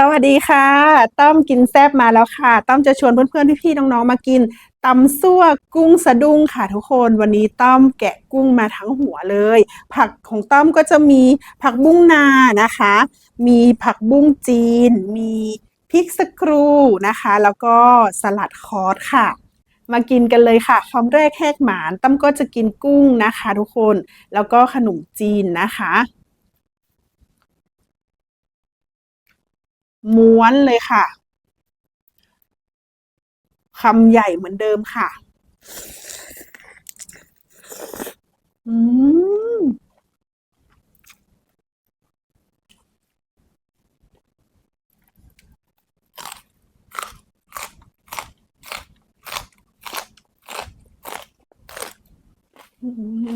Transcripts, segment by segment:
สวัสดีค่ะ ต้อมกินแซ่บมาแล้วค่ะ ต้อมจะชวนเพื่อนๆพี่ๆน้องๆมากินตำซั่วกุ้งสะดุ้งค่ะทุกคนวันนี้ต้อมแกะกุ้งมาทั้งหัวเลย ผักของต้อมก็จะมีผักบุ้งนานะคะ มีผักบุ้งจีน มีพริกสกรูนะคะ แล้วก็สลัดคอสค่ะ มากินกันเลยค่ะคำแรกแหกหมานต้อมก็จะกินกุ้งนะคะ ทุกคนแล้วก็ขนมจีนนะคะ ม้วนเลยค่ะคำใหญ่เหมือนเดิมค่ะ อืมอืม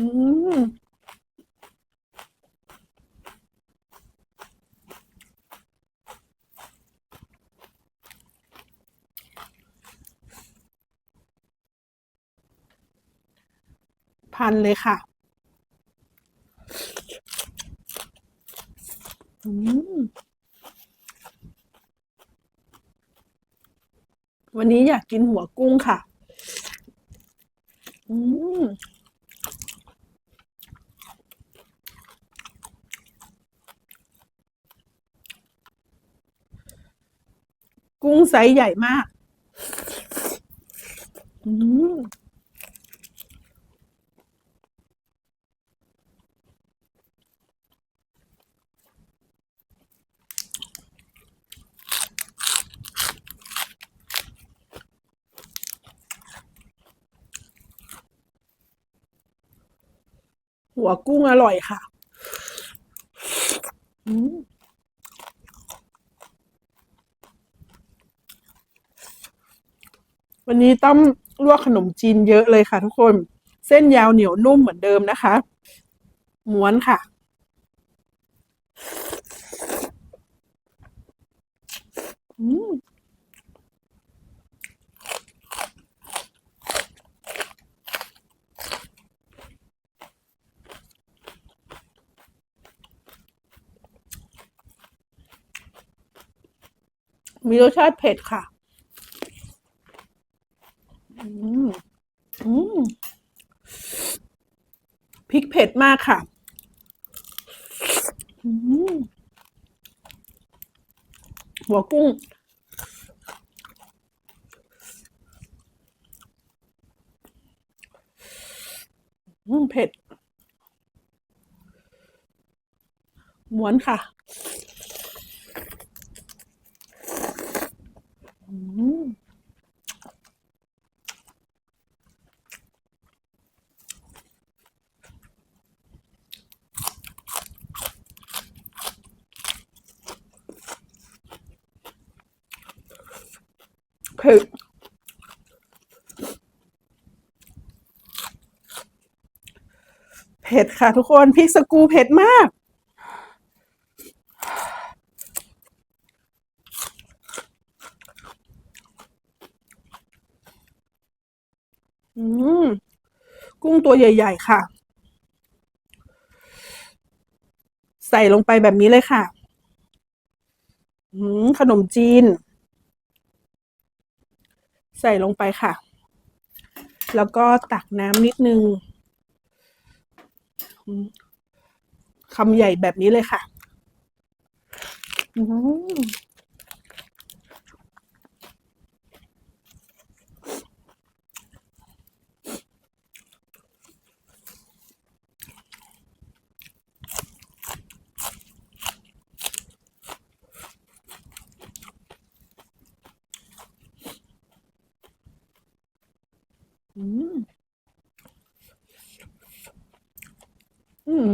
พันเลยค่ะ อืมวันนี้อยากกินหัวกุ้งค่ะ อืมกุ้งไซส์ใหญ่มาก อืม หัวกุ้งอร่อยค่ะวันนี้ต้อมลวกขนมจีนเยอะเลยค่ะทุกคน เส้นยาวเหนียวนุ่มเหมือนเดิมนะคะ ม้วนค่ะ อืม มีรสชาติเผ็ดค่ะ อืม อืม พริกเผ็ดมากค่ะ อืม หัวกุ้ง อืม เผ็ด หมวนค่ะ อืม เผ็ดเผ็ดค่ะทุกคนพริกสกูเผ็ดมาก มกุ้งตัวใหญ่ ๆ ค่ะ ใส่ลงไปแบบนี้เลยค่ะขนมจีน ใส่ลงไปค่ะ แล้วก็ตักน้ำนิดนึงคำใหญ่แบบนี้เลยค่ะ อืม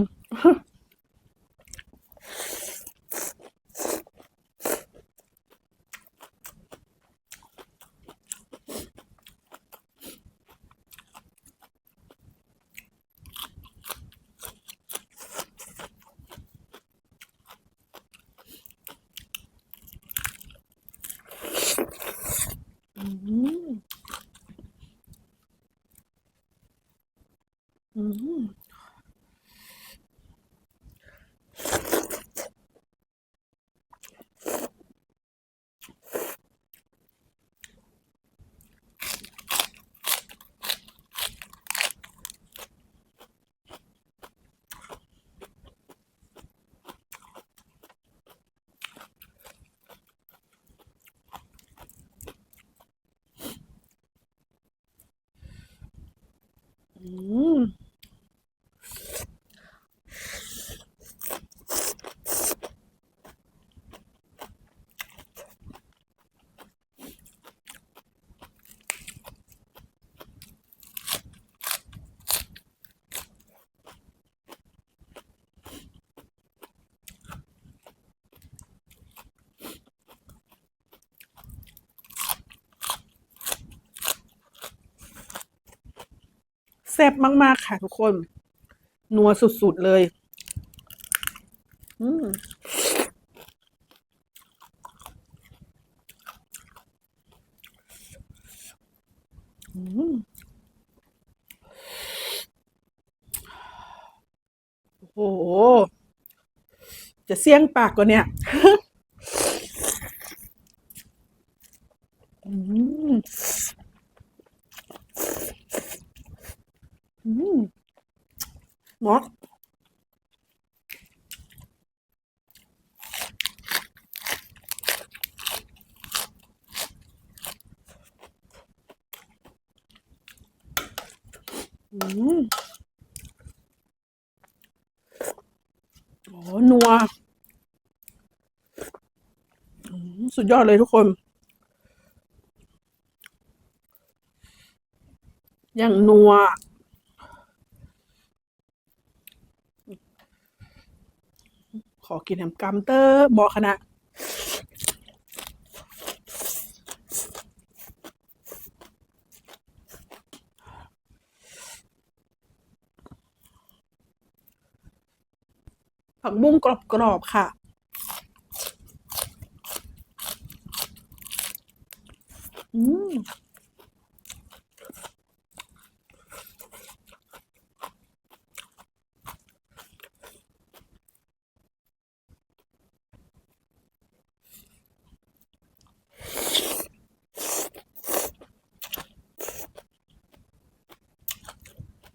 Mm-hmm. อืมอืมซ่บมาก ๆ ค่ะทุกคน นัวสุด ๆ เลย อืมอืมโอ้โห จะเสี่ยงปากกว่าเนี่ย อืม อืม เหมาะอืมโอ้นัว สุดยอดเลยทุกคน อย่างนัว อกินแหนมกำเด้อเหมาะขนาดผักบุ้งกรอบๆค่ะอืม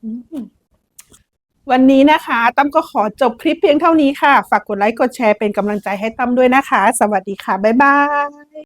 อืม วันนี้นะคะตั้มก็ขอจบคลิปเพียงเท่านี้ค่ะ ฝากกดไลค์กดแชร์เป็นกำลังใจให้ตั้มด้วยนะคะ สวัสดีค่ะ บ๊ายบาย